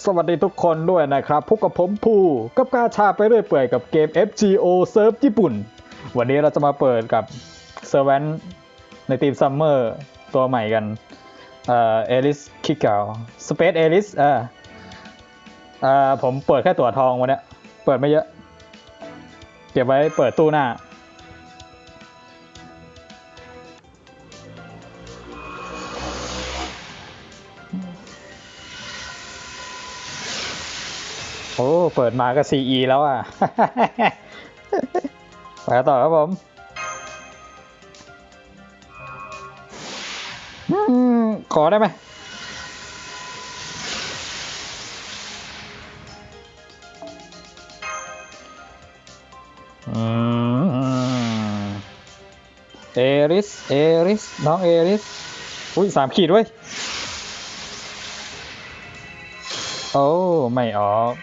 สวัสดีทุกคนด้วยนะครับพบกับผมภูกับกาชาไปเรื่อยเปื่อยกับเกม FGO เซิร์ฟญี่ปุ่น วันนี้เราจะมาเปิดกับเซอร์เวนในทีมซัมเมอร์ตัวใหม่กัน เอ่อเอลิสคิกเกลสเปซเอลิสเออเอ่อผมเปิดแค่ตัวทองวันนี้เปิดไม่เยอะ เก็บไว้เปิดตู้หน้า โอ้ เปิดมาก็ CE แล้วอะ ไปต่อครับผม ขอได้ไหมอืมเอริส เอริส น้องเอริส อุ้ยสามขีดด้วยโอ้ ไม่ออก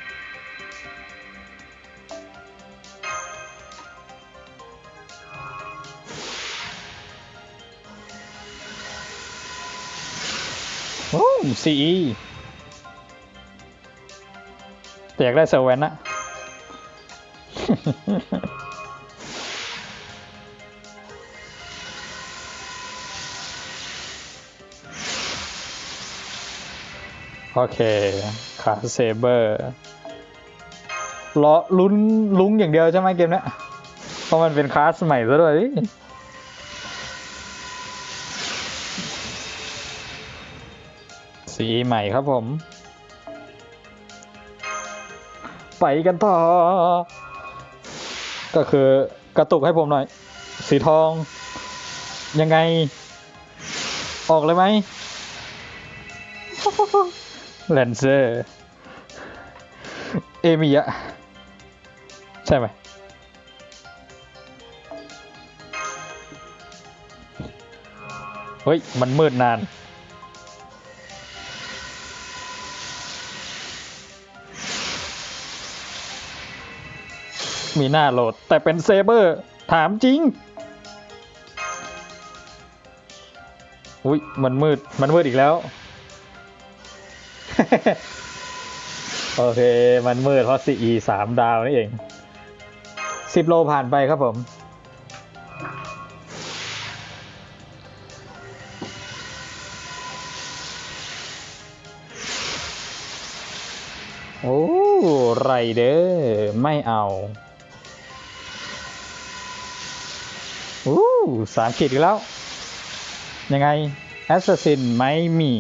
โอ้ซีอีแต่อยากได้เซอร์เวนนะโอเคคาเซเบอร์รอลุ้นลุ้งอย่างเดียวใช่ไหมเกมเนี้ยเพราะมันเป็นคลาสใหม่ซะด้วย สีใหม่ครับผม ไปกันต่อ ก็คือกระตุกให้ผมหน่อย สีทอง ยังไง ออกเลยไหมแลนเซอร์ เอมิยะ ใช่ไหมเฮ้ย มันมืดนาน มีหน้าโหลด แต่เป็นเซเบอร์ถามจริง อุ้ยมันมืด มันมืดอีกแล้ว โอเค มันมืดเพราะ CE สามดาวนี่เองสิบโลผ่านไปครับผม โอ้ ไรเด้อไม่เอา สามขีดอีกแล้ว ยังไงแอสซัสซินไม่มี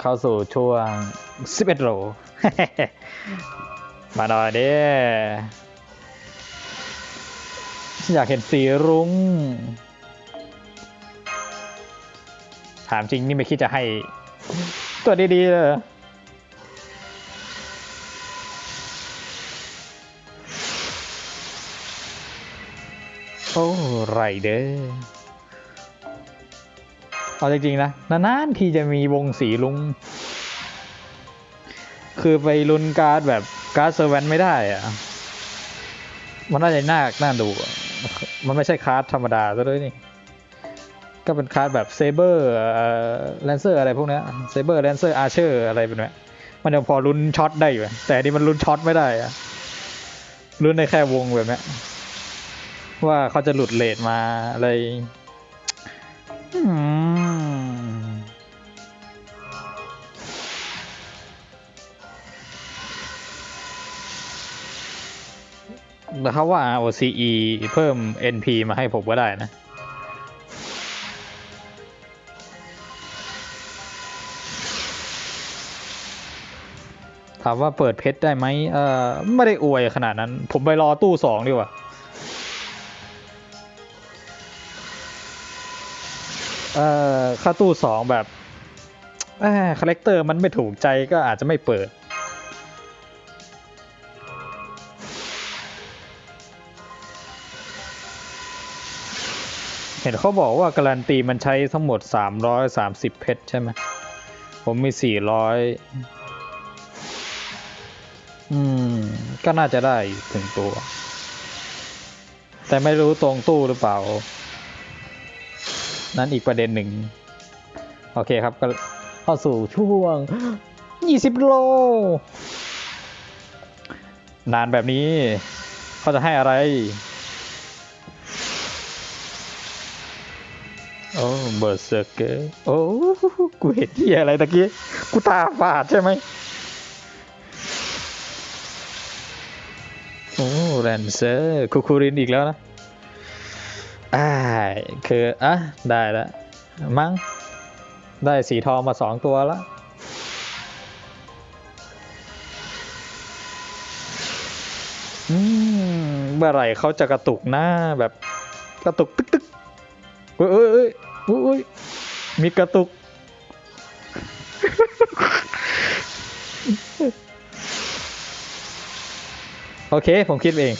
เข้าสู่ช่วง 11โลมาหน่อยเด้ฉันอยากเห็นสีรุ้ง ถามจริงนี่ไม่คิดจะให้ ตัวดีๆเลย โอ้ไรเด้อเอาจริงๆนะนานๆทีจะมีวงสีลุง คือไปลุนการ์ดแบบการ์ดเซอร์แวนไม่ได้อะมันน่าจะน่าน่าดู มันไม่ใช่คาร์ดธรรมดาซะด้วยนี่ ก็เป็นคาร์ดแบบเซเบอร์แลนเซอร์อะไรพวกนี้เซเบอร์แลนเซอร์อาร์เชอร์อะไรเป็นแบบมันยังพอลุ้นช็อตได้อยู่ แต่อันนี้มันลุ้นช็อตไม่ได้อะลุ้นในแค่วงแบบนี้ ว่าเขาจะหลุดเลทมาอะไรแต่เขาว่า OCE เพิ่ม NP มาให้ผมก็ได้นะถามว่าเปิดเพชรได้ไหมเอ่อไม่ได้อวยขนาดนั้น ผมไปรอตู้สองดีกว่า เอ่อค่าตู้สองแบบคาแรคเตอร์มันไม่ถูกใจก็อาจจะไม่เปิด เห็นเขาบอกว่าการันตีมันใช้ทั้งหมด 330 เพชรใช่ไหม ผมมี 400 อืม ก็น่าจะได้ถึงตัว แต่ไม่รู้ตรงตู้หรือเปล่า นั่นอีกประเด็นหนึ่ง โอเคครับก็เข้าสู่ช่วงยี่สิโล นานแบบนี้เขาจะให้อะไร โอ้เบอร์เซอร์เกอร์โอ้ กูเห็นที่อะไรตะกี้ กูตาฝาดใช่ไหมโอ้แรนเซอร์คูคูรินอีกแล้วนะ อ่า ช่คืออะได้แล้วมั้งได้สีทองมาสองตัวแล้วอืมเมื่อไหร่เขาจะกระตุกหน้าแบบกระตุกตึกตึกเอ้ยเอ้ยเอ้ยเอ้ยเอ้ยมีกระตุก โอเค ผมคิดเอง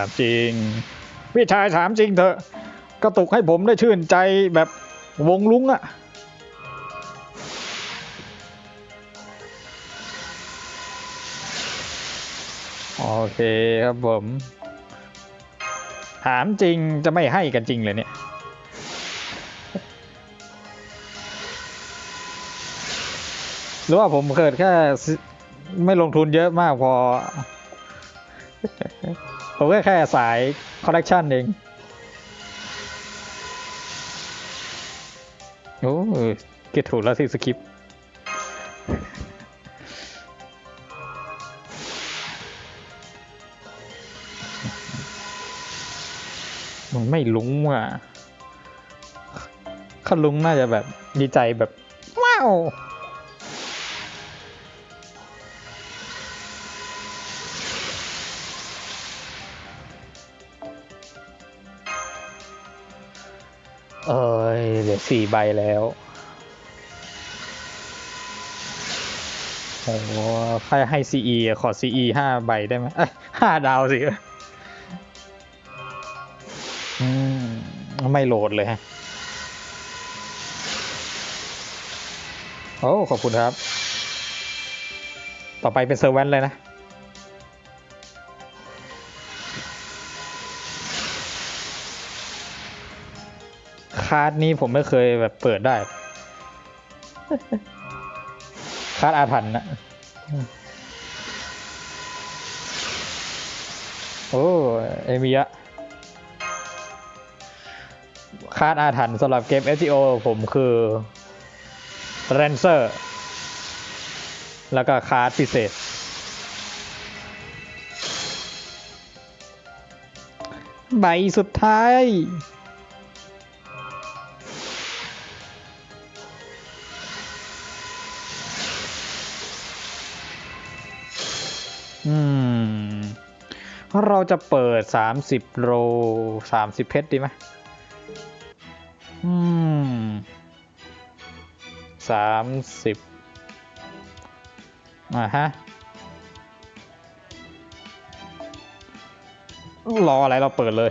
ามจริง พี่ชายถามจริงเถอะกระตุกให้ผมได้ชื่นใจแบบวงลุงอะโอเคครับผม ถามจริงจะไม่ให้กันจริงเลยเนี่ยหรือว่าผมเกิดแค่ไม่ลงทุนเยอะมากพอ ผมก็แค่สายคอลเลกชันเอง โอ้เก็ตถูกแล้วที่สคริปมันไม่ลุงอะข้าลุงน่าจะแบบดีใจแบบ ว้าว เอ้ยเหลือสี่ใบแล้ว โอ้โหใครให้ CE อะขอ CE ห้าใบได้ไหมเอ้ยห้าดาวสิอืมไม่โหลดเลยฮะ โอ้ ขอบคุณครับ ต่อไปเป็นเซอร์แวนเลยนะ คาร์ดนี้ผมไม่เคยแบบเปิดได้ คาร์ดอาถรรพ์นะโอ้เอมิยะคาร์ดอาถรรพ์สำหรับเกม SEO ผมคือเรนเซอร์แล้วก็คาร์ดพิเศษ ใบสุดท้าย อืม เราจะเปิด30โล30เพชรดีไหมอืม30อ่าฮะ รออะไรเราเปิดเลย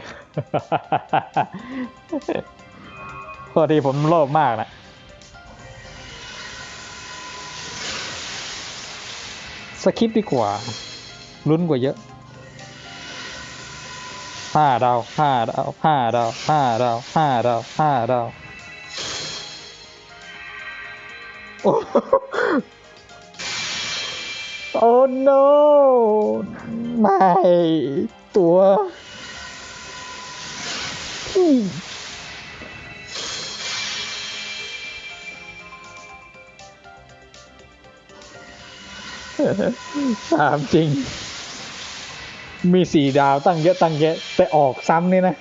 พอดีผมโลภมากนะสคิปดีกว่า ลุ้นกว่าเยอะห้าดาวห้าดาวห้าดาวห้าดาวห้าดาวห้าดาวโอ้โอ้ no ไม่ตัวอืมถามจริง มีสี่ดาวตั้งเยอะตั้งแยะแต่ออกซ้ำนี่นะ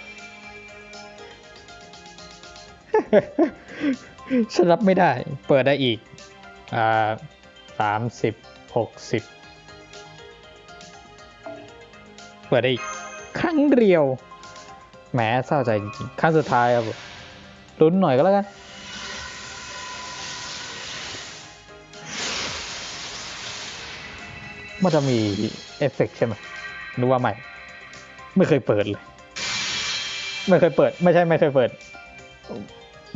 ฉันรับไม่ได้ เปิดได้อีก อ่าสามสิบหกสิบเปิดได้อีก ครั้งเดียว แหมเศร้าใจจริงๆครั้งสุดท้ายครับลุ้นหน่อยก็แล้วกันมันจะมีเอฟเฟกต์ใช่ไหม นึกว่าไม่ ไม่เคยเปิดเลย ไม่เคยเปิด ไม่ใช่ไม่เคยเปิด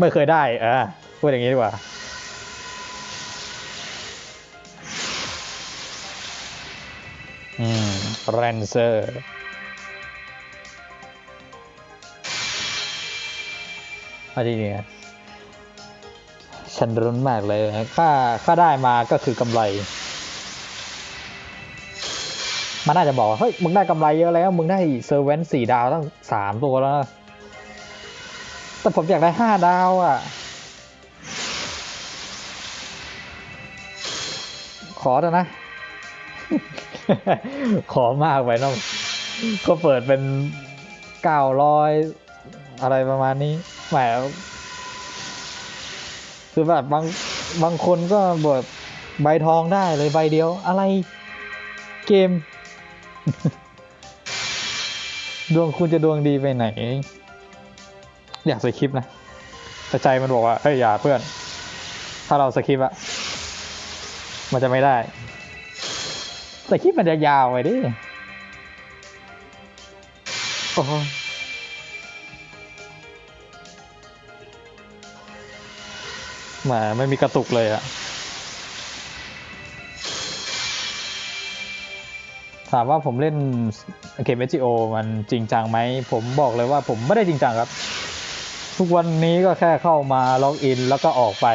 ไม่เคยได้เออพูดอย่างนี้ดีกว่าอืมแรนเซอร์อันนี้เนี่ยฉันรุนมากเลยค่าค่าได้มาก็คือกำไร มันน่าจะบอกว่าเฮ้ยมึงได้กำไรเยอะแล้ว มึงได้เซอร์เวนสี่ดาวตั้งสามตัวแล้วนะแต่ผมอยากได้ห้าดาวอะ ขอเถอะนะ ขอมากไปน้องก็เปิดเป็นเก้าร้อยอะไรประมาณนี้แหมคือแบบบางบางคนก็แบบใบทองได้เลยใบเดียวอะไรเกม ดวงคุณจะดวงดีไปไหน อยากสคริปนะแต่ใจมันบอกว่าเฮ้ยอย่าเพื่อน ถ้าเราสคริปอะมันจะไม่ได้แต่คลิปมันจะยาวไปดิโอ้โหแหมไม่มีกระตุกเลยอะ ถามว่าผมเล่นเกม SGO มันจริงจังไหม ผมบอกเลยว่าผมไม่ได้จริงจังครับ ทุกวันนี้ก็แค่เข้ามาล็อกอิน แล้วก็ออกไป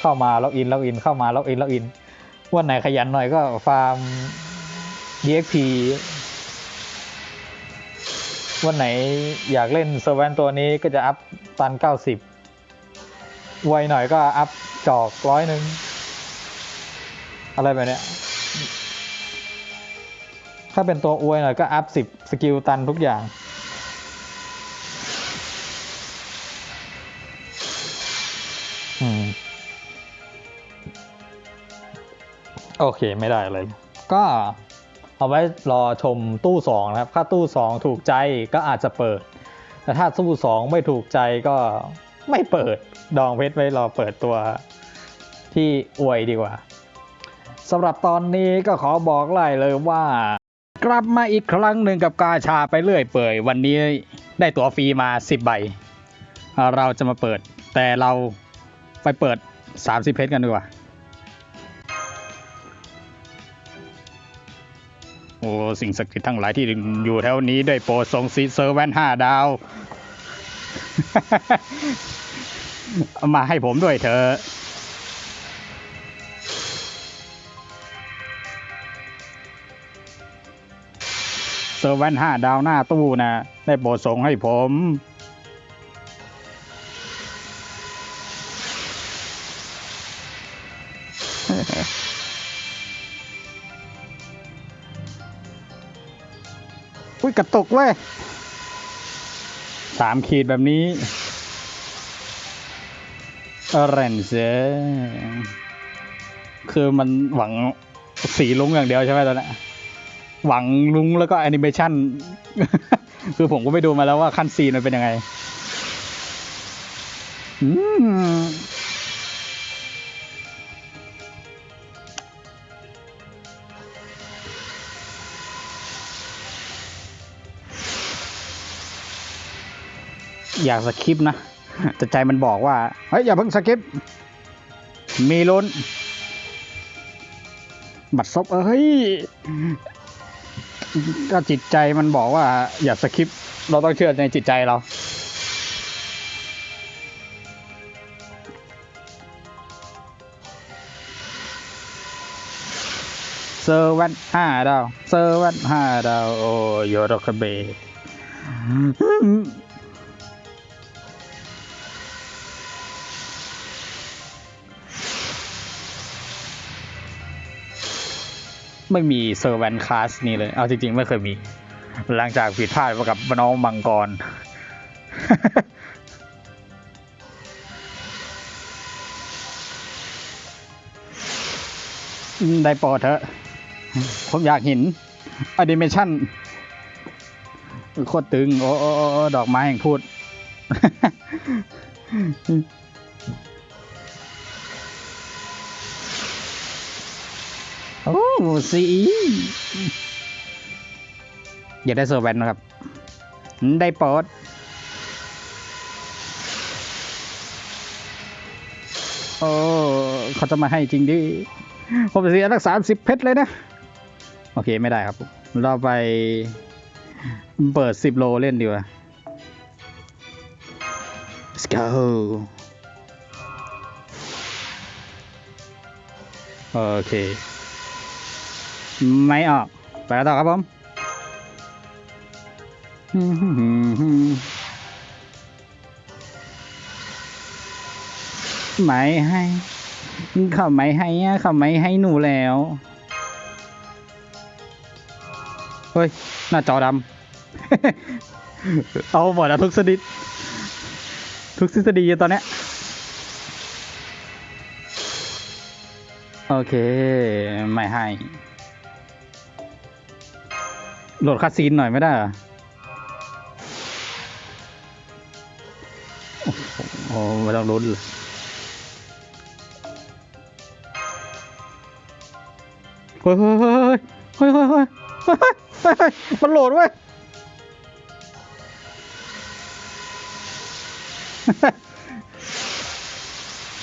เข้ามาล็อกอินล็อกอินเข้ามาล็อกอินล็อกอินวันไหนขยันหน่อยก็ฟาร์ม DXP วันไหนอยากเล่นเซอร์แวนตัวนี้ก็จะอัพตัน 90 ไวหน่อยก็อัพจอกร้อยหนึ่งอะไรแบบเนี้ย ถ้าเป็นตัวอวยหน่อยก็อัพ10สกิลตันทุกอย่าง โอเคไม่ได้เลย ก็เอาไว้รอชมตู้สองนะครับ ถ้าตู้สองถูกใจก็อาจจะเปิด แต่ถ้าตู้สองไม่ถูกใจก็ไม่เปิด ดองเพชรไว้รอเปิดตัวที่อวยดีกว่าสำหรับตอนนี้ก็ขอบอกไล่เลยว่า กลับมาอีกครั้งหนึ่งกับกาชาไปเรื่อยเปื่อยวันนี้ได้ตั๋วฟรีมา 10 ใบ เราจะมาเปิด แต่เราไปเปิด 30 เพชรกันดีกว่า โอ้ สิ่งศักดิ์สิทธิ์ทั้งหลายที่อยู่แถวนี้ได้โปรดส่งซีเซอร์แวนห้าดาว มาให้ผมด้วยเถอะ เซอร์แวนห้าดาวหน้าตู้นะ ได้โปรดส่งให้ผม อุ้ยกระตุกเว้ยสามขีดแบบนี้เรนเซอร์คือมันหวังสีลุงอย่างเดียวใช่ไหมตอนนี้ หวังลุงแล้วก็แอนิเมชันคือผมก็ไปดูมาแล้วว่าขั้นซีนมันเป็นยังไงอยากสคริปต์นะ แต่ใจมันบอกว่า เฮ้ย อย่าเพิ่งสคริปต์มีลุ้น บัตรซบเอ้ย ถ้าจิตใจมันบอกว่า อย่าสคริปต์เราต้องเชื่อในจิตใจเรา เซอร์วันห้าดาว เซอร์วันห้าดาว โอ้ยโรคาเบ ไม่มีเซอร์แวนคลาสนี่เลย เอาจริง ๆ ไม่เคยมี หลังจากผิดพลาดกับน้องมังกร ได้ปรดเถอะ ผมอยากเห็นอนิเมชั่นโคตรตึง โอ้โอโอโอ้ดอกไม้แห่งพูด สีอยากได้เซอร์แวนนะครับ ได้โปรดโอ้เขาจะมาให้จริงดิผมเสียตั้งสาสิบเพชรเลยนะ โอเคไม่ได้ครับ เราไปเปิดสิบโลเล่นดีกว่า let's go โอเค ไม่ออก ไปกันต่อครับผมไม่ให้เขาไม่ให้อะเขาไม่ให้หนูแล้ว เฮ้ย หน้าจอดำ เอาหมดแล้วทุกชนิทุกทฤษฎีตอนเนี้ยโอเค ไม่ให้ โหลดคาซีนหน่อยไม่ได้เหรอโอ้ไม่ต้องลุ้นเฮ้ยเฮ้ยเฮ้ยเฮ้ยเฮ้ยเฮ้ยมันโหลดเว้ย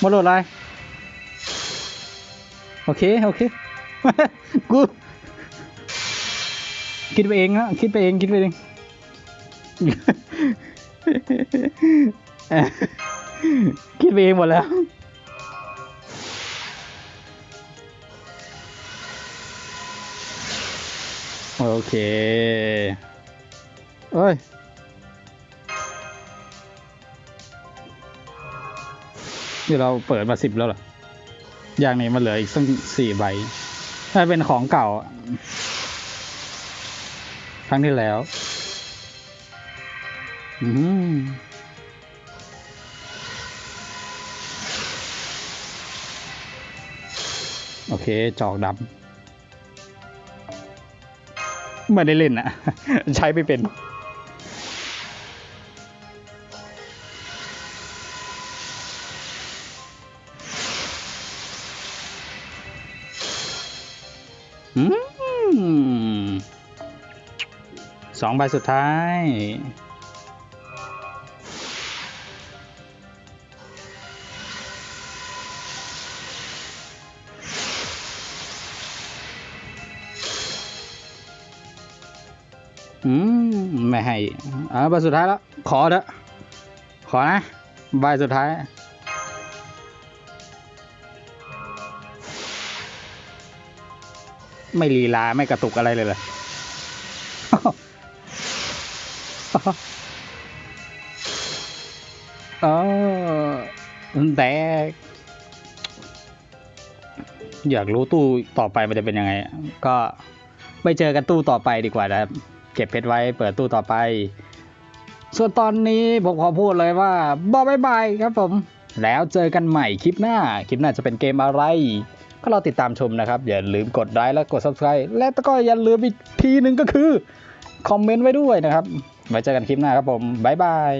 มาโหลดอะไร โอเค โอเค กู คิดไปเองนะคิดไปเองคิดไปเอง คิดไปเองหมดแล้วโอเคเอ้ยนี่เราเปิดมาสิบแล้วเหรอ อย่างนี้มันเหลืออีกสักสี่ใบ ถ้าเป็นของเก่า ครั้งที่แล้ว อืมโอเค จอกดำไม่ได้เล่นอะใช้ไม่เป็นอืม สองใบสุดท้าย อืม ไม่ให้อ่าใบสุดท้ายแล้ว ขอเถอะขอนะ ใบสุดท้ายไม่ลีลา ไม่กระตุกอะไรเลยเหร อเออแต่อยากรู้ตู้ต่อไปมันจะเป็นยังไง ก็ไปเจอกันตู้ต่อไปดีกว่านะครับ เก็บเพชรไว้เปิดตู้ต่อไป ส่วนตอนนี้ผมขอพูดเลยว่าบายบายครับผม แล้วเจอกันใหม่คลิปหน้า คลิปหน้าจะเป็นเกมอะไรก็รอติดตามชมนะครับ อย่าลืมกดไลค์และกด subscribe และก็อย่าลืมอีกทีหนึ่งก็คือ คอมเมนต์ไว้ด้วยนะครับ ไว้เจอกันคลิปหน้าครับผมบ๊ายบาย